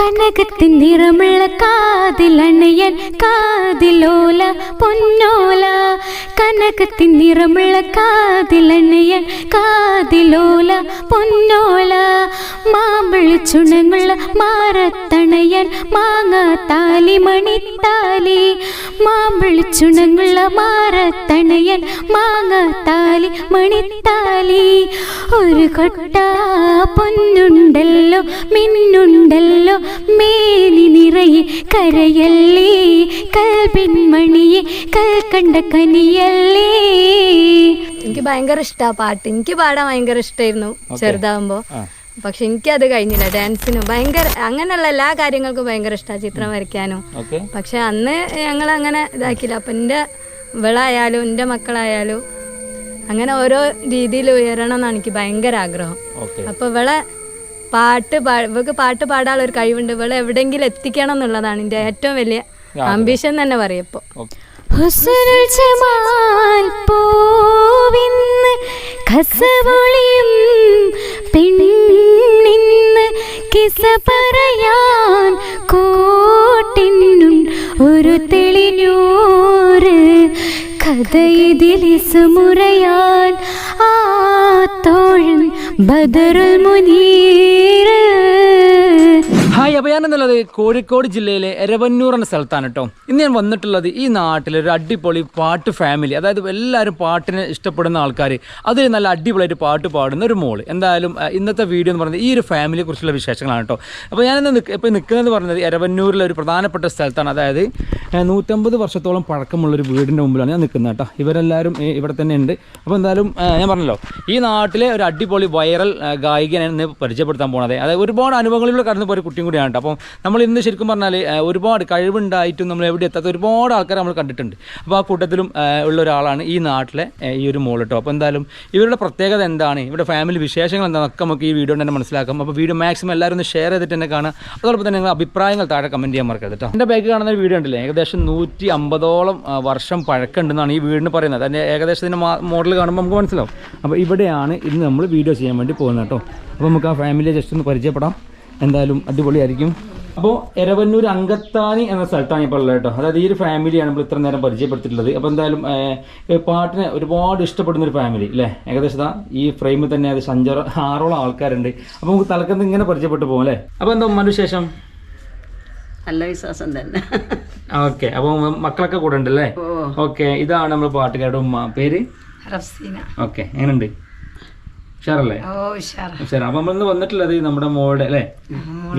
കനകത്തിൻ നിറമുള്ള കാതിലണയൻ കാതിലോല പൊന്നോല. കനകത്തിൻ നിറമുള്ള കാതിലണയൻ കാതിലോല പൊന്നോല. മാമ്പഴ ചുണങ്ങുള്ള മാറത്തണയൻ മാങ്ങ താലി മണിത്താലി. മാമ്പഴ ചുണങ്ങുള്ള മാറത്തണയൻ മാങ്ങ താലി മണിത്താലി. ഒരു കൊട്ട പൊന്നുണ്ടല്ലോ മിന്നുണ്ടല്ലോ മേനി നിറയെ കരയല്ലേ? കൽപിൻമണിയെ കൽക്കണ്ട കനിയല്ലേ? എനിക്ക് ഭയങ്കര ഇഷ്ടമാണ് പാട്ട്. എനിക്ക് പാടാൻ ഭയങ്കര ഇഷ്ടമായിരുന്നു ചെറുതാവുമ്പോൾ പക്ഷെ എനിക്കത് കഴിഞ്ഞില്ല. ഡാൻസിനും ഭയങ്കര അങ്ങനെയുള്ള എല്ലാ കാര്യങ്ങൾക്കും ഭയങ്കര ഇഷ്ടമാണ് ചിത്രം വരയ്ക്കാനും. പക്ഷെ അന്ന് ഞങ്ങൾ അങ്ങനെ ഇതാക്കില്ല അപ്പം എന്റെ ഇവളായാലും എന്റെ മക്കളായാലും അങ്ങനെ ഓരോ രീതിയിൽ ഉയരണം എന്നാണ് എനിക്ക് ഭയങ്കര ആഗ്രഹം. അപ്പോൾ ഇവളെ പാട്ട് പാ ഇവൾക്ക് പാട്ട് പാടാനുള്ള ഒരു കഴിവുണ്ട്. ഇവളെ എവിടെങ്കിലും എത്തിക്കണം എന്നുള്ളതാണ് എന്റെ ഏറ്റവും വലിയ ആംബിഷൻ തന്നെ പറയപ്പോ ഹുസ്നുൽ ജമാൽ പൂവിന്ന് കസവൊളിയും പെണ്ണിന്ന് കിസ പറയാൻ കോട്ടിനും ഒരു തെളിഞ്ഞൂറ് ആ തോഴൻ ബദറുൽ മുനീർ ഹായ് അപ്പോൾ ഞാനെന്നുള്ളത് കോഴിക്കോട് ജില്ലയിലെ എരവന്നൂർ എന്ന സ്ഥലത്താണ് കേട്ടോ ഇന്ന് ഞാൻ വന്നിട്ടുള്ളത് ഈ നാട്ടിലെ ഒരു അടിപൊളി പാട്ട് ഫാമിലി അതായത് എല്ലാവരും പാട്ടിനെ ഇഷ്ടപ്പെടുന്ന ആൾക്കാർ അതിൽ നല്ല അടിപൊളിയായിട്ട് പാട്ട് പാടുന്ന ഒരു മോൾ. എന്തായാലും ഇന്നത്തെ വീഡിയോ എന്ന് പറയുന്നത് ഈ ഒരു ഫാമിലിയെ കുറിച്ചുള്ള വിശേഷങ്ങളാണ് കേട്ടോ അപ്പോൾ ഞാനിന്ന് ഇപ്പോൾ നിൽക്കുന്നത് പറയുന്നത് എരവന്നൂരിലെ ഒരു പ്രധാനപ്പെട്ട സ്ഥലത്താണ്. അതായത് നൂറ്റമ്പത് വർഷത്തോളം പഴക്കമുള്ള ഒരു വീടിന്റെ മുമ്പിലാണ് ഞാൻ നിൽക്കുന്നത് കേട്ടോ ഇവരെല്ലാവരും ഇവിടെ തന്നെ ഉണ്ട്. അപ്പോൾ എന്തായാലും ഞാൻ പറഞ്ഞല്ലോ ഈ നാട്ടിലെ ഒരു അടിപൊളി വൈറൽ ഗായികനെ പരിചയപ്പെടുത്താൻ പോണത്. അതായത് ഒരുപാട് അനുഭവങ്ങളിലൂടെ കടന്നു പോയ കുട്ടിയും കൂടിയാണ് കേട്ടോ അപ്പം നമ്മൾ ഇന്ന് ശരിക്കും പറഞ്ഞാൽ ഒരുപാട് കഴിവുണ്ടായിട്ടും നമ്മൾ എവിടെ എത്താത്ത ഒരുപാട് ആൾക്കാർ നമ്മൾ കണ്ടിട്ടുണ്ട്. അപ്പോൾ ആ കൂട്ടത്തിലും ഉള്ള ഒരാളാണ് ഈ നാട്ടിലെ ഈ ഒരു മോൾ കേട്ടോ അപ്പോൾ എന്തായാലും ഇവരുടെ പ്രത്യേകത എന്താണ്? ഇവരുടെ ഫാമിലി വിശേഷങ്ങൾ എന്താണെന്നൊക്കെ നമുക്ക് ഈ വീഡിയോ തന്നെ മനസ്സിലാക്കാം. അപ്പോൾ വീഡിയോ മാക്സിമം എല്ലാവരും ഒന്ന് ഷെയർ ചെയ്തിട്ട് തന്നെ കാണാം അതോടൊപ്പം തന്നെ നിങ്ങൾ അഭിപ്രായങ്ങൾ താഴെ കമന്റ് ചെയ്യാൻ മറക്കരുത് കേട്ടോ എന്റെ ബാക്ക് കാണുന്ന ഒരു വീഡിയോ ഉണ്ടല്ലേ? ഏകദേശം നൂറ്റി അമ്പതോളം വർഷം പഴക്കമുണ്ടെന്നാണ് ഈ വീടിന് പറയുന്നത്. അതിന്റെ ഏകദേശം ഇതിന്റെ മോഡൽ കാണുമ്പോൾ നമുക്ക് മനസ്സിലാവും. അപ്പോൾ ഇവിടെയാണ് ഇന്ന് നമ്മൾ വീഡിയോ ചെയ്യാൻ വേണ്ടി പോകുന്നത് കേട്ടോ അപ്പോൾ നമുക്ക് ആ ഫാമിലിയെ ജസ്റ്റ് ഒന്ന് പരിചയപ്പെടാം. എന്തായാലും അടിപൊളിയായിരിക്കും. അപ്പോൾ എരവന്നൂർ അങ്കത്താനി എന്ന സ്ഥലത്താണ് ഇപ്പോൾ ഉള്ളത് കേട്ടോ. അതായത് ഈ ഒരു ഫാമിലിയാണ് നമ്മൾ ഇത്ര നേരം പരിചയപ്പെടുത്തിയിട്ടുള്ളത്. അപ്പോൾ എന്തായാലും പാട്ടിനെ ഒരുപാട് ഇഷ്ടപ്പെടുന്ന ഒരു ഫാമിലി അല്ലേ ഏകദേശം ഈ ഫ്രെയിമിൽ തന്നെ ഏകദേശം അഞ്ചാറോ ആറോളം ആൾക്കാരുണ്ട്. അപ്പോൾ നമുക്ക് തലക്കന്ന് ഇങ്ങനെ പരിചയപ്പെട്ടു പോകും അല്ലേ? അപ്പോൾ എന്താ ഉമ്മാന്റെ വിശേഷം? നല്ല വിശ്വാസം തന്നെ. ഓക്കെ അപ്പോൾ മക്കളൊക്കെ കൂടെ ഉണ്ടല്ലേ? ഓക്കെ ഇതാണ് നമ്മൾ പാട്ടുകാരുടെ ഉമ്മ. പേര്? റഫ്സീന. ഓക്കെ എങ്ങനെയുണ്ട്? ഉഷാറല്ലേ? ഓ ഉഷാറ. ശരി അപ്പൊ നമ്മളിന്ന് വന്നിട്ടുള്ളത് നമ്മുടെ മോളുടെ അല്ലെ?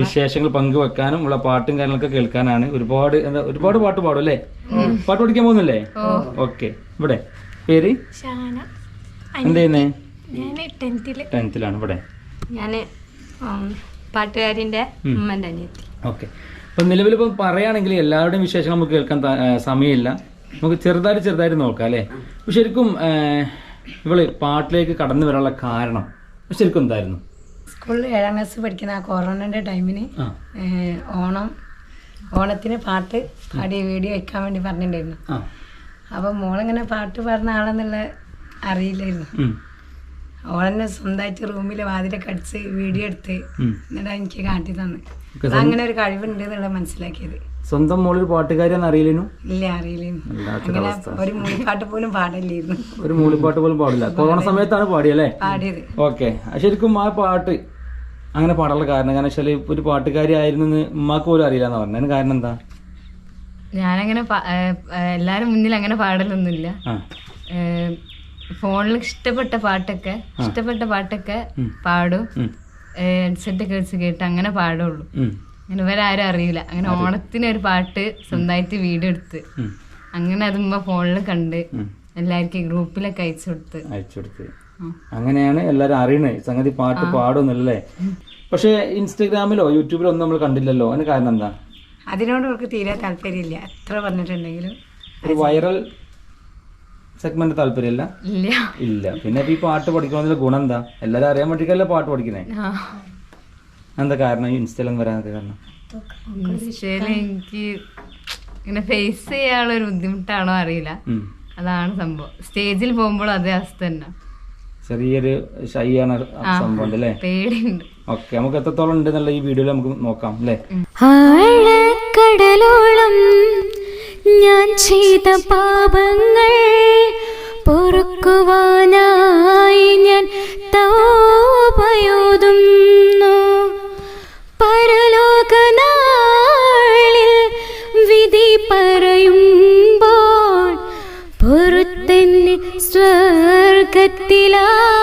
വിശേഷങ്ങൾ പങ്കുവെക്കാനും ഉള്ള പാട്ടും കാര്യങ്ങളൊക്കെ കേൾക്കാനാണ്. ഒരുപാട് എന്താ ഒരുപാട് പാട്ട് പാടും അല്ലേ? പാട്ട് പഠിക്കാൻ പോകുന്നില്ലേ? ഓക്കെ. ഇവിടെ. പേര്? എന്ത് ചെയ്യുന്നേ? ടെൻത്തിലാണ് ഇവിടെ. അനിയത്തി. ഓക്കെ. അപ്പൊ നിലവിലിപ്പം പറയുകയാണെങ്കിൽ എല്ലാവരുടെയും വിശേഷങ്ങൾ നമുക്ക് കേൾക്കാൻ സമയമില്ല. നമുക്ക് ചെറുതായിട്ട് ചെറുതായിട്ട് നോക്കാം അല്ലേ? ശരിക്കും ഇവൾ പാട്ടിലേക്ക് കടന്നു വരാനുള്ള കാരണം. ശരിക്കും എന്തായിരുന്നു? സ്കൂളിൽ ഏഴാം ക്ലാസ് പഠിക്കുന്ന ആ കൊറോണന്റെ ടൈമിന് ഓണം ഓണത്തിന് പാട്ട് പാടി വീഡിയോ വെക്കാൻ വേണ്ടി പറഞ്ഞിട്ടുണ്ടായിരുന്നു. അപ്പൊ മോളിങ്ങനെ പാട്ട് പാടുന്ന ആളെന്നുള്ള അറിയില്ലായിരുന്നു. ഓണനെ ഓളെന്നെ സ്വന്തമായിട്ട് റൂമിൽ വാതിലൊക്കെ അടിച്ച് വീഡിയോ എടുത്ത് എന്നിട്ട് എനിക്ക് കാട്ടി തന്നു. അങ്ങനെ ഒരു കഴിവുണ്ട് എന്നുള്ളത് മനസ്സിലാക്കിയത്. സ്വന്തം മോളൊരു പാട്ടുകാരിയാന്ന് അറിയില്ലേനു? ഇല്ല അവസ്ഥ. ഒരു മൂളിപ്പാട്ട് പോലും പാടില്ലായിരുന്നു. ഒരു മൂളിപ്പാട്ട് പോലും പാടില്ല. കൊറോണ സമയത്താണ് പാടിയല്ലേ? പാടിയത്. ഓക്കെ. ശരിക്കും ആ പാട്ട് അങ്ങനെ പാടാനുള്ള കാരണം കാരണം വെച്ചാൽ ഒരു പാട്ടുകാരി ആയിരുന്നു ഉമ്മാക്ക് പോലും അറിയില്ല എന്ന് പറഞ്ഞു അതിന് കാരണം എന്താ? ഞാനങ്ങനെ എല്ലാരും മുന്നിൽ അങ്ങനെ പാടലൊന്നുമില്ല. ഫോണിൽ ഇഷ്ടപ്പെട്ട പാട്ടൊക്കെ ഇഷ്ടപ്പെട്ട പാട്ടൊക്കെ പാടും. ഹെഡ്സെറ്റ് ഒക്കെ വെച്ച് കേട്ട് അങ്ങനെ പാടുള്ളൂ. ഉം, ഇവരെ ആരും അറിയില്ല. അങ്ങനെ ഓണത്തിന് ഒരു പാട്ട് സ്വന്തമായിട്ട് വീഡിയോ എടുത്ത് അങ്ങനെ അതുമ്പോ ഫോണിൽ കണ്ട് എല്ലാവർക്കും ഗ്രൂപ്പിലൊക്കെ അയച്ചു കൊടുത്ത്. അയച്ചു കൊടുത്ത്. അങ്ങനെയാണ് എല്ലാരും അറിയണത് സംഗതി പാട്ട് പാടുന്നല്ലേ? പക്ഷെ ഇൻസ്റ്റഗ്രാമിലോ യൂട്യൂബിലോ ഒന്നും നമ്മൾ കണ്ടില്ലല്ലോ. അതിന് കാരണം എന്താ? അതിനോട് അവർക്ക് തീരെ താല്പര്യമില്ല. എത്ര പറഞ്ഞിട്ടുണ്ടെങ്കിലും ഒരു വൈറൽ സെഗ്മെന്റ് താല്പര്യമില്ല? ഇല്ല. ഇല്ല. പിന്നെ ഈ പാട്ട് പഠിക്കണമെന്നുള്ള ഗുണം എന്താ? എല്ലാരും അറിയാൻ വേണ്ടിയിട്ടല്ലേ പാട്ട് പഠിക്കുന്നേ? ആ. എന്താ കാരണം? ഈ ഇൻസ്റ്റയിലൊന്നും വരാനൊക്കെ കാരണം? എനിക്ക് ഇങ്ങനെ ഫേസ് ചെയ്യാനുള്ള ഒരു ബുദ്ധിമുട്ടാണോ അറിയില്ല. അതാണ് സംഭവം. സ്റ്റേജിൽ പോകുമ്പോൾ അതേ അവസ്ഥ തന്നെ. ചെറിയൊരു ഷൈയാണ് സംഭവം ഉണ്ട് അല്ലേ പേടിയുണ്ട്. ഓക്കെ നമുക്ക് എത്രത്തോളം ഉണ്ട് എന്നുള്ള ഈ വീഡിയോയിൽ നമുക്ക് നോക്കാം അല്ലേ? കടലോളം ഞാൻ ചെയ്ത പാപങ്ങൾ പൊറുക്കുവാനായി ഞാൻ തൗബയോതുന്നു പൊറുത്തന്നെ സ്വർഗത്തിലാക്കിടേണേ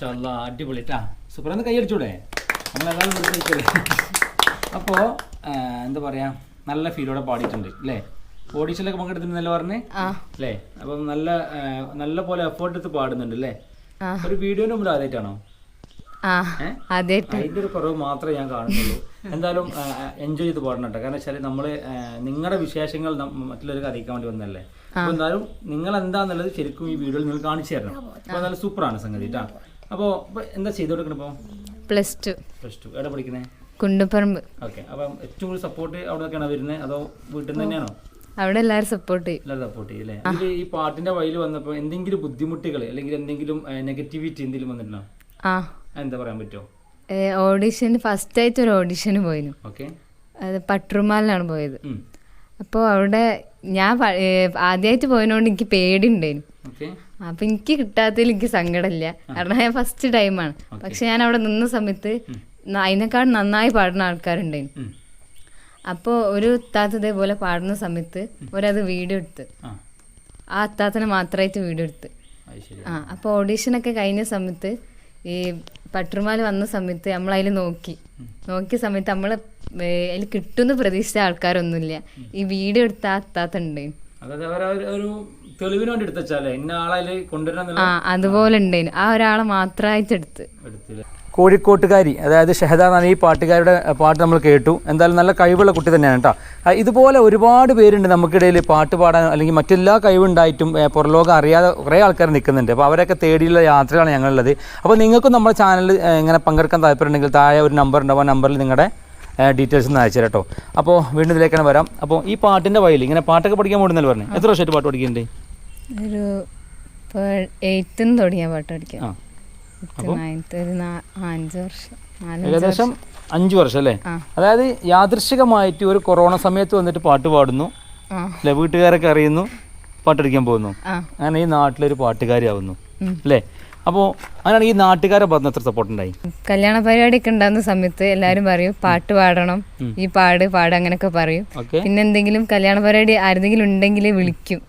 മാഷല്ല അടിപൊളി ട്ടാ. സൂപ്പർ ഒന്ന് കൈയടിച്ചൂടെ? നമ്മളെല്ലാവരും അപ്പോൾ എന്താ പറയാ നല്ല ഫീലോടെ പാടിയിട്ടുണ്ട് അല്ലേ ഓഡീഷനിലൊക്കെ പങ്കെടുത്തിട്ടുണ്ടല്ലോ പറഞ്ഞേ? അല്ലേ അപ്പം നല്ല നല്ല പോലെ എഫേർട്ട് എടുത്ത് പാടുന്നുണ്ട് അല്ലേ ഒരു വീഡിയോന്റെ മുമ്പിൽ ആദ്യമായിട്ടാണോ? അതിന്റെ ഒരു കുറവ് മാത്രമേ ഞാൻ കാണുന്നുള്ളൂ. എന്തായാലും എൻജോയ് ചെയ്ത് പാടണം കേട്ടോ കാരണം വെച്ചാൽ നമ്മൾ നിങ്ങളുടെ വിശേഷങ്ങൾ മറ്റുള്ളവർക്ക് അറിയിക്കാൻ വേണ്ടി വന്നല്ലേ അപ്പൊ എന്തായാലും നിങ്ങൾ എന്താന്നുള്ളത് ശരിക്കും ഈ വീഡിയോയിൽ നിങ്ങൾ കാണിച്ചു തരണം. അപ്പൊ നല്ല സൂപ്പറാണ് സംഗതി കേട്ടോ അപ്പോൾ എന്താ ചെയ്തു കൊടുക്കണം ഇപ്പോൾ പ്ലസ് ടു. പ്ലസ് ടു എവിടെ പഠിക്കുന്നത് കുണ്ടുപറമ്പ്. ഓക്കെ. അപ്പം ഏറ്റവും കൂടുതൽ സപ്പോർട്ട് അവിടെ നിന്നൊക്കെയാണോ വരുന്നത് അതോ വീട്ടിൽ നിന്ന് തന്നെയാണോ? അവിടെ എല്ലാവരും സപ്പോർട്ട് ചെയ്യും. എല്ലാവരും സപ്പോർട്ട് ചെയ്യും അല്ലേ? ഈ പാട്ടിന്റെ വഴിയിൽ വന്നപ്പോൾ എന്തെങ്കിലും ബുദ്ധിമുട്ടുകൾ അല്ലെങ്കിൽ എന്തെങ്കിലും നെഗറ്റിവിറ്റി എന്തെങ്കിലും വന്നിട്ടുണ്ടോ? ആ. എന്താ പറയാൻ പറ്റുമോ ഓഡിഷൻ ഫസ്റ്റ് ആയിട്ട് ഒരു ഓഡിഷന് പോയിരുന്നു. ഓക്കെ. അത് പട്രുമാലിനാണ് പോയത്. അപ്പോൾ അവിടെ ഞാൻ ആദ്യമായിട്ട് പോയതുകൊണ്ട് എനിക്ക് പേടിയുണ്ടായിരുന്നു. ഓക്കെ. അപ്പം എനിക്ക് കിട്ടാത്തതിൽ എനിക്ക് സങ്കടമില്ല. കാരണം ഞാൻ ഫസ്റ്റ് ടൈമാണ് പക്ഷെ ഞാൻ അവിടെ നിന്ന സമയത്ത് അതിനേക്കാൾ നന്നായി പാടുന്ന ആൾക്കാരുണ്ടായിരുന്നു. അപ്പോൾ ഒരു ഉത്താത്ത ഇതേപോലെ പാടുന്ന സമയത്ത് ഒരത് വീഡിയോ എടുത്ത്. ആ. അത്താത്തനെ മാത്രമായിട്ട് വീഡിയോ എടുത്ത്. ആ അപ്പോൾ ഓഡീഷനൊക്കെ കഴിഞ്ഞ സമയത്ത് ഈ പട്ടുമാല വന്ന സമയത്ത് നമ്മൾ അതിൽ നോക്കി നോക്കിയ സമയത്ത് നമ്മൾ അതിൽ കിട്ടുമെന്ന് പ്രതീക്ഷിച്ച ആൾക്കാരൊന്നുമില്ല. ഈ വീഡിയോ എടുത്ത ആ അത്താത്ത ഉണ്ടായിരുന്നു തെളിവിന് വേണ്ടി എടുത്തച്ചാലേ ഇന്ന ആളെ കൊണ്ടുവരാൻ ആ അതുപോലെ ഉണ്ടായിരുന്നു ആ ഒരാളെ മാത്രമായിട്ട് എടുത്ത്. എടുത്തില്ല. കോഴിക്കോട്ടുകാരി അതായത് ഷെഹദ എന്നാണ് ഈ പാട്ടുകാരുടെ പാട്ട് നമ്മൾ കേട്ടു. എന്തായാലും നല്ല കഴിവുള്ള കുട്ടി തന്നെയാണ് കേട്ടോ. ഇതുപോലെ ഒരുപാട് പേരുണ്ട് നമുക്കിടയിൽ പാട്ട് പാടാൻ അല്ലെങ്കിൽ മറ്റെല്ലാ കഴിവുണ്ടായിട്ടും പുറലോകം അറിയാതെ കുറേ ആൾക്കാർ നിൽക്കുന്നുണ്ട്. അപ്പോൾ അവരൊക്കെ തേടിയുള്ള യാത്രയാണ് ഞങ്ങളുള്ളത്. അപ്പോൾ നിങ്ങൾക്കും നമ്മുടെ ചാനലിൽ ഇങ്ങനെ പങ്കെടുക്കാൻ താല്പര്യമുണ്ടെങ്കിൽ താഴെ ഒരു നമ്പർ ഉണ്ടാവും ആ നമ്പറിൽ നിങ്ങളുടെ ഡീറ്റെയിൽസ് ഒന്ന് അയച്ചു കേട്ടോ. അപ്പോൾ വീണ്ടും ഇതിലേക്കാണ് വരാം. അപ്പോൾ ഈ പാട്ടിന്റെ വയലിൽ ഇങ്ങനെ പാട്ടൊക്കെ പഠിക്കാൻ പോകുന്നല്ലോ പറഞ്ഞു? എത്ര വർഷമായിട്ട് പാട്ട് പഠിക്കുന്നുണ്ട്? ഒരു ഇപ്പോൾ എയ്ത്തുന്ന് തുടങ്ങിയ പാട്ട് പഠിക്കാം. ആ. നയൻത്ത് ഒരു നാ- അഞ്ച് വർഷം നാലഞ്ച് ഏകദേശം അഞ്ച് വർഷം അല്ലേ. അതായത് യാദൃശികമായിട്ട് ഒരു കൊറോണ സമയത്ത് വന്നിട്ട് പാട്ട് പാടുന്നു. ആ. അല്ലെ? വീട്ടുകാരൊക്കെ അറിയുന്നു പാട്ടടിക്കാൻ പോകുന്നു. ആ. അങ്ങനെ ഈ നാട്ടിലൊരു പാട്ടുകാരിയാവുന്നു. അല്ലേ? അപ്പോൾ അങ്ങനെ ഈ നാട്ടുകാരെ പറഞ്ഞ എത്ര സപ്പോർട്ട് ഉണ്ടായി? കല്യാണ പരിപാടിയൊക്കെ ഉണ്ടാകുന്ന സമയത്ത് എല്ലാവരും പറയും പാട്ട് പാടണം. ഈ പാട് പാട് അങ്ങനെയൊക്കെ പറയും. പിന്നെ എന്തെങ്കിലും കല്യാണ പരിപാടി ആരെങ്കിലും ഉണ്ടെങ്കിൽ വിളിക്കും.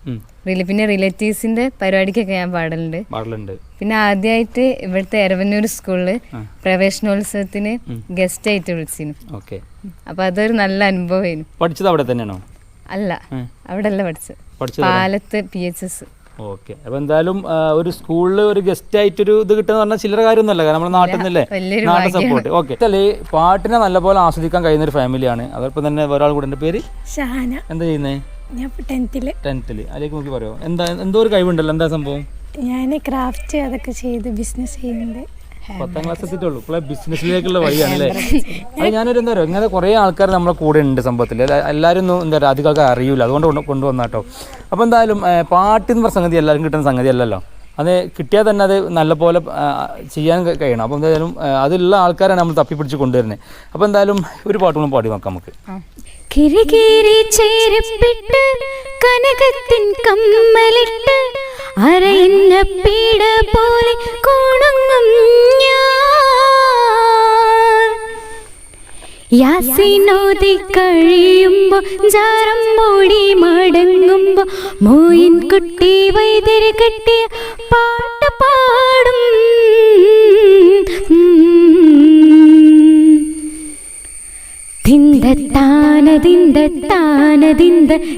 പിന്നെ റിലേറ്റീവ്സിന്റെ പരിപാടിക്കൊക്കെ ഞാൻ പാടലുണ്ട്. പാടലുണ്ട്. പിന്നെ ആദ്യമായിട്ട് ഇവിടുത്തെ എരവന്നൂർ സ്കൂളിൽ പ്രവേശനോത്സവത്തിന് ഗസ്റ്റ് ആയിട്ട് വിളിച്ചിരുന്നു. ഓക്കെ. അപ്പൊ അതൊരു നല്ല അനുഭവമായിരുന്നു പഠിച്ചത് അവിടെ തന്നെയാണോ? അല്ല. അവിടെ അല്ല പഠിച്ചത്. Palath P H S. Okay. അപ്പൊ എന്തായാലും ഒരു സ്കൂളിൽ ഒരു ഗസ്റ്റ് ആയിട്ട് ഒരു ഇത് കിട്ടുന്ന പറഞ്ഞാൽ ചില്ലറ കാര്യമൊന്നുമല്ല. കാരണം നമ്മുടെ നാട്ടിൽ നിന്നല്ലേ? വലിയൊരു നാട്ടിൽ സപ്പോർട്ട് ഓക്കെ. അല്ലേ പാട്ടിനെ നല്ലപോലെ ആസ്വദിക്കാൻ കഴിയുന്ന ഒരു ഫാമിലിയാണ് അതോടൊപ്പം തന്നെ ഒരാൾ കൂടെ എന്റെ പേര്? ഷഹാന എന്താ ചെയ്യുന്നേ? ഞാൻ ടെൻത്തിൽ ടെൻത്തിൽ അതിലേക്ക് നോക്കി പറയോ. എന്താ എന്തോ ഒരു കഴിവുണ്ടല്ലോ. എന്താ സംഭവം? ഞാൻ ക്രാഫ്റ്റ് അതൊക്കെ ചെയ്ത് ബിസിനസ് ചെയ്യുന്നുണ്ട്. പത്താം ക്ലാസ് എത്തിയിട്ടുള്ളൂ. ഇപ്പോൾ ബിസിനസ്സിലേക്കുള്ള വഴിയാണ് അല്ലേ അത് ഞാനൊരു എന്താ പറയുക ഇങ്ങനെ കുറേ ആൾക്കാർ നമ്മളെ കൂടെ ഉണ്ട് സംഭവത്തിൽ എല്ലാവരും ഒന്നും എന്താ പറയുക അധികം ആൾക്കാർ അറിയില്ല അതുകൊണ്ട് കൊണ്ട് കൊണ്ടുവന്ന കേട്ടോ അപ്പോൾ എന്തായാലും പാട്ട് എന്ന് പറഞ്ഞ സംഗതി എല്ലാവരും കിട്ടുന്ന സംഗതി അല്ലല്ലോ? അത് കിട്ടിയാൽ തന്നെ അത് നല്ലപോലെ പോലെ ചെയ്യാൻ കഴിയണം. അപ്പോൾ എന്തായാലും അതിലുള്ള ആൾക്കാരാണ് നമ്മൾ തപ്പിപ്പിടിച്ച് കൊണ്ടുവരുന്നത് അപ്പോൾ എന്തായാലും ഒരു പാട്ടുകളും പാടി നോക്കാം നമുക്ക്. കിരികിരി ചേരിപ്പിട്ട് കനകത്തിൻ കമ്മലിട്ട് അരയിന്ന പീഡ പോലെ യാസിനോതി കഴിയുമ്പോ ജാറം മൂടി മടങ്ങുമ്പോ മോയിൻ കുട്ടി വൈദ്യര് കെട്ടിയ പാട്ട് പാടും. തിന്തത്താന തിന്തത്താന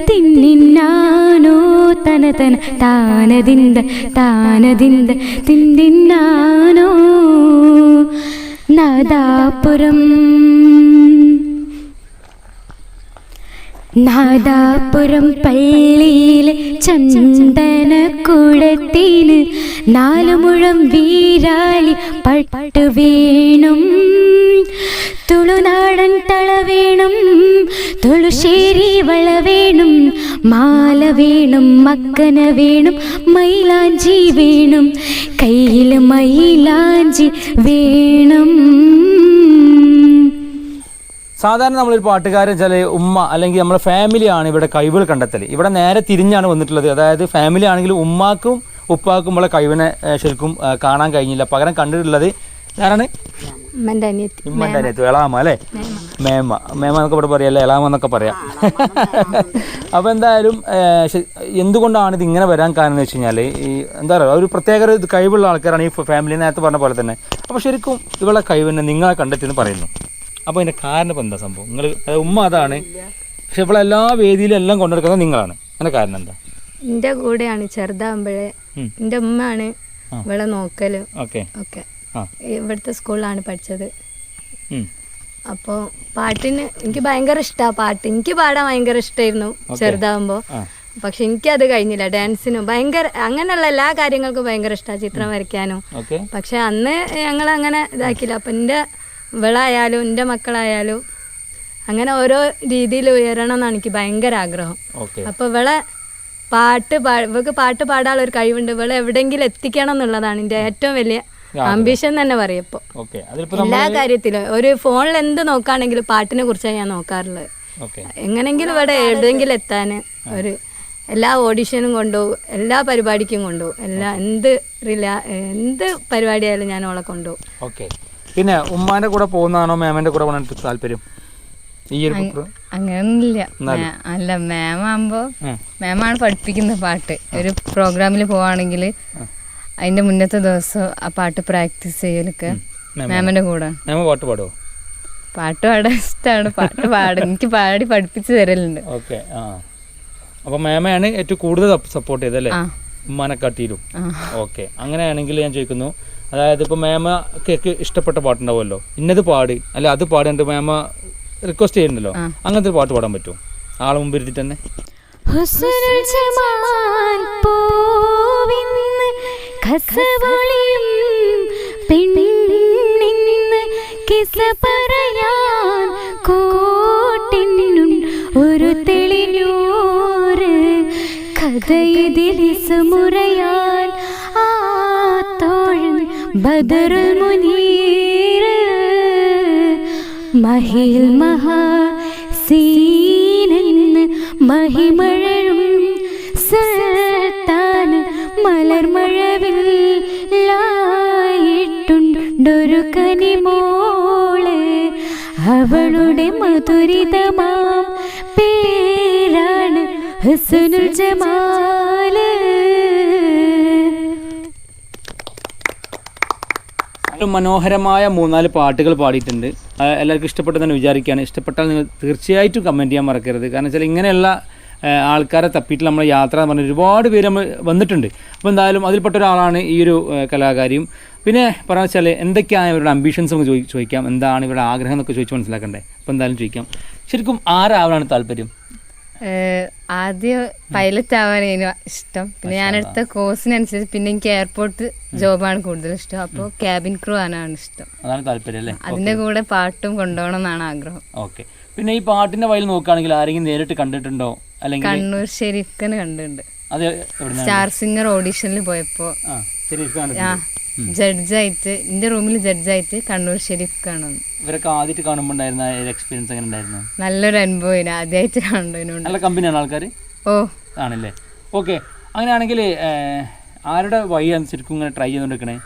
തിന്നിന്നാനോ തന തന താനതിന്ത താനതിന്ത തിന്തിന്നാനോ? നാദാപുരം. നാദാപുരം പള്ളിയിലെ ചന്ദന കുടത്തിന് നാലുമുഴം വീരാളി പട്ടു വീണും തുളുനാടൻ തള വേണം തുളുശ്ശേരി വള വേണം മാല വേണം മക്കന വേണം മൈലാഞ്ചി വേണം കയ്യിൽ മൈലാഞ്ചി വേണം. സാധാരണ നമ്മളൊരു പാട്ടുകാരൻ ചില ഉമ്മ അല്ലെങ്കിൽ നമ്മുടെ ഫാമിലിയാണ് ഇവിടെ കഴിവുകൾ കണ്ടെത്തൽ ഇവിടെ നേരെ തിരിഞ്ഞാണ് വന്നിട്ടുള്ളത്. അതായത് ഫാമിലി ആണെങ്കിലും ഉമ്മാക്കും ഉപ്പാക്കും ഉള്ള കഴിവിനെ ശരിക്കും കാണാൻ കഴിഞ്ഞില്ല. പകരം കണ്ടിട്ടുള്ളത് ആരാണ്? ഉമ്മന്റെ അനിയത്തി. ഉമ്മന്റെ അനിയത്ത് എളാമ അല്ലേ? മേമ. മേമ. എന്നൊക്കെ ഇവിടെ പറയാം അല്ലേ? എളാമ എന്നൊക്കെ പറയാം. അപ്പോൾ എന്തായാലും എന്തുകൊണ്ടാണ് ഇത് ഇങ്ങനെ വരാൻ കാരണം എന്ന് വെച്ച് കഴിഞ്ഞാൽ ഈ എന്താ പറയുക ഒരു പ്രത്യേക ഒരു കഴിവുള്ള ആൾക്കാരാണ് ഈ ഫാമിലി നേരത്തെ പറഞ്ഞ പോലെ തന്നെ. അപ്പോൾ ശരിക്കും ഇവളെ കഴിവിനെ നിങ്ങളെ കണ്ടെത്തിയെന്ന് പറയുന്നു. അപ്പോൾ അതിന്റെ കാരണം എന്താ സംഭവം? നിങ്ങൾ ഉമ്മ അതാണ്. പക്ഷെ ഇവിടെ എല്ലാ വേദിയിലും എല്ലാം കൊണ്ടെടുക്കുന്നത് നിങ്ങളാണ്. അതിന്റെ കാരണം എന്താ? എന്റെ കൂടെയാണ് ചെറുതാകുമ്പോഴേ എന്റെ ഉമ്മയാണ് ഇവിടെ നോക്കൽ. ഓക്കെ. ഒക്കെ. ആ ഇവിടുത്തെ സ്കൂളിലാണ് പഠിച്ചത്. അപ്പോ അപ്പോൾ പാട്ടിന് എനിക്ക് ഭയങ്കര ഇഷ്ടമാണ് പാട്ട് എനിക്ക് പാടാൻ ഭയങ്കര ഇഷ്ടമായിരുന്നു ചെറുതാകുമ്പോൾ പക്ഷെ എനിക്കത് കഴിഞ്ഞില്ല. ഡാൻസിനും ഭയങ്കര അങ്ങനെയുള്ള എല്ലാ കാര്യങ്ങൾക്കും ഭയങ്കര ഇഷ്ടമാണ് ചിത്രം വരയ്ക്കാനും. പക്ഷെ അന്ന് ഞങ്ങൾ അങ്ങനെ ഇതാക്കില്ല അപ്പം എന്റെ ഇവളായാലും എന്റെ മക്കളായാലും അങ്ങനെ ഓരോ രീതിയിൽ ഉയരണം എന്നാണ് എനിക്ക് ഭയങ്കര ആഗ്രഹം. അപ്പൊ അപ്പോൾ ഇവളെ പാട്ട് പാ ഇവൾക്ക് പാട്ട് പാടാനുള്ള ഒരു കഴിവുണ്ട്. ഇവളെ എവിടെയെങ്കിലും എത്തിക്കണം എന്നുള്ളതാണ്. എന്റെ ഏറ്റവും വലിയ ആംബിഷൻ തന്നെ പറയപ്പോ എല്ലാ കാര്യത്തിലും ഒരു ഫോണിൽ എന്ത് നോക്കാണെങ്കിലും പാട്ടിനെ കുറിച്ചാണ് ഞാൻ നോക്കാറുള്ളത്. ഓക്കെ എങ്ങനെങ്കിലും ഇവിടെ എവിടെയെങ്കിലും എത്താൻ ഒരു എല്ലാ ഓഡിഷനും കൊണ്ടുപോകും എല്ലാ പരിപാടിക്കും കൊണ്ടുപോകും. എല്ലാ എന്ത് റിലാ എന്ത് പരിപാടിയായാലും ഞാൻ അവളെ കൊണ്ടുപോകും. ഓക്കെ പിന്നെ ഉമ്മാന്റെ കൂടെ പോകുന്നതാണോ മാമന്റെ കൂടെ പോകാനായിട്ട് താല്പര്യം? ഈ ഒരു അങ്ങനെയൊന്നുമില്ല അല്ല മാം ആകുമ്പോ മാമാണ് പഠിപ്പിക്കുന്ന പാട്ട്. ഒരു പ്രോഗ്രാമിൽ പോവാണെങ്കിൽ അതിന്റെ മുന്നത്തെ ദിവസം ആ പാട്ട് പ്രാക്ടീസ് ചെയ്യലൊക്കെ മാമിന്റെ കൂടെ. മേമ പാട്ട് പാടുമോ പാട്ട് പാടാൻ ഇഷ്ടമാണ് പാട്ട് പാടും. എനിക്ക് പാടി പഠിപ്പിച്ചു തരലുണ്ട്. ഓക്കെ ആ. അപ്പൊ മാമയാണ് ഏറ്റവും കൂടുതൽ സപ്പോർട്ട് ചെയ്തല്ലേ ആ. ഓക്കെ അങ്ങനെയാണെങ്കിൽ ഞാൻ ചോദിക്കുന്നു. അതായത് ഇപ്പൊ മാമ കേക്ക് ഇഷ്ടപ്പെട്ട പാട്ടുണ്ടാവുമല്ലോ? ഇന്നത് പാടി. അല്ല അത് പാടേണ്ട മാമ റിക്വസ്റ്റ് ചെയ്യുന്നുണ്ടല്ലോ അങ്ങനത്തെ ഒരു പാട്ട് പാടാൻ പറ്റുമോ? ആളെ മുമ്പ് ഇരുത്തിട്ട് തന്നെ? ഹുസ്നുൽ ജമാൽ പൂവിന്ന് കസവൊളിയും പെണ്ണിന്ന് കിസ പറയാൻ കോട്ടിനും ഒരു തെളിഞ്ഞൂറ് കഥയിതിലിസ് മുറയാൻ ആ തോഴൻ ബദർ മുനീർ മഹിൽ മഹാസീനെന്ന് അവളുടെ മധുരിതമാം. പേരാണ് ഹസനുൽ ജമാൽ മനോഹരമായ മൂന്നാൽ പാട്ടുകൾ പാടിയിട്ടുണ്ട്. എല്ലാവർക്കും ഇഷ്ടപ്പെട്ടെന്ന് വിചാരിക്കുകയാണ്. ഇഷ്ടപ്പെട്ടാൽ നിങ്ങൾ തീർച്ചയായിട്ടും കമന്റ് ചെയ്യാൻ മറക്കരുത്. കാരണം വെച്ചാൽ ഇങ്ങനെയുള്ള ആൾക്കാരെ തപ്പിയിട്ട് നമ്മൾ യാത്ര എന്ന് പറഞ്ഞ ഒരുപാട് പേര് നമ്മൾ വന്നിട്ടുണ്ട്. അപ്പോൾ എന്തായാലും അതിൽപ്പെട്ട ഒരാളാണ് ഈ ഒരു കലാകാരിയും. പിന്നെ പറയാന്ന് വെച്ചാൽ എന്തൊക്കെയാണ് ഇവരുടെ അംബീഷൻസ് നമുക്ക് ചോദി ചോദിക്കാം. എന്താണ് ഇവരുടെ ആഗ്രഹം എന്നൊക്കെ ചോദിച്ച് മനസ്സിലാക്കണ്ടേ? അപ്പോൾ എന്തായാലും ചോദിക്കാം. ശരിക്കും ആരാവാനാണ് താല്പര്യം? ആദ്യം പൈലറ്റ് ആവാനായിരുന്നു ഇഷ്ടം. പിന്നെ ഞാൻ ഞാനെടുത്ത കോഴ്സിനനുസരിച്ച് പിന്നെ എനിക്ക് എയർപോർട്ട് ജോബാണ് കൂടുതൽ ഇഷ്ടം. അപ്പോൾ ക്യാബിൻ ക്രൂ ആണ് ഇഷ്ടം. അതാണ് താല്പര്യം അല്ലേ? അതിന്റെ കൂടെ പാട്ടും കൊണ്ടുപോകണം എന്നാണ് ആഗ്രഹം. ഓക്കെ പിന്നെ ഈ പാട്ടിന്റെ വയൽ നോക്കുകയാണെങ്കിൽ ആരെങ്കിലും നേരിട്ട് കണ്ടിട്ടുണ്ടോ? അല്ലെങ്കിൽ കണ്ണൂർ ഷെരീഫിനെ കണ്ടിട്ടുണ്ട്. അത് സ്റ്റാർ സിംഗർ ഓഡീഷനിൽ പോയപ്പോ. ജഡ്ജായിട്ട് എന്റെ റൂമിൽ ജഡ്ജായിട്ട് കണ്ണൂർ ഷെരീഫ് കാണുന്നു ഇവരൊക്കെ ആദ്യമായിട്ട് കാണുമ്പോൾ ഉണ്ടായിരുന്ന എക്സ്പീരിയൻസ് എങ്ങനെ ഉണ്ടായിരുന്നു? നല്ലൊരു അനുഭവം ആദ്യമായിട്ട് കാണുന്നതിനുണ്ട് നല്ല കമ്പനിയാണ് ആൾക്കാർ ഓ. ആണല്ലേ. ഓക്കെ. അങ്ങനെയാണെങ്കിൽ ആരുടെ വഴിയാണ് ശരിക്കും ഇങ്ങനെ ട്രൈ ചെയ്തുകൊണ്ടിരിക്കണേ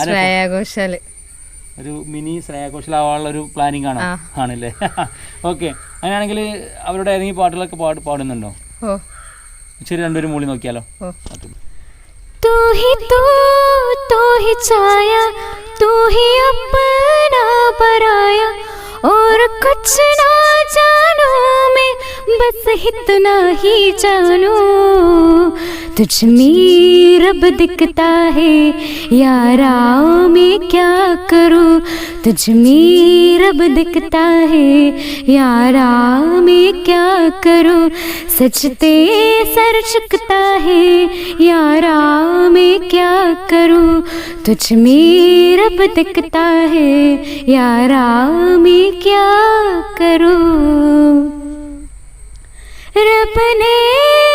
ശ്രേയാഘോഷാൽ ഒരു മിനി ശ്രേയാഘോഷലാവാനുള്ള ഒരു പ്ലാനിങ് ആണോ ആണല്ലേ ഓക്കെ അങ്ങനെയാണെങ്കിൽ അവരുടെ ഏതെങ്കിലും പാട്ടുകളൊക്കെ പാട് പാടുന്നുണ്ടോ ഓ ശരി രണ്ടുപേരും മൂളി നോക്കിയാലോ ഓ तू ही तू तू ही छाया तू ही अपना पराया और कुछ ना बस इतना ही जानू तुझ में रब दिखता है। यारा मैं क्या करूँ? तुझ में रब दिखता है। यारा मैं क्या करूँ? सचते सर झुकता है। यारा मैं क्या करूँ? तुझ में रब दिखता है। यारा मैं क्या करूँ? रब ने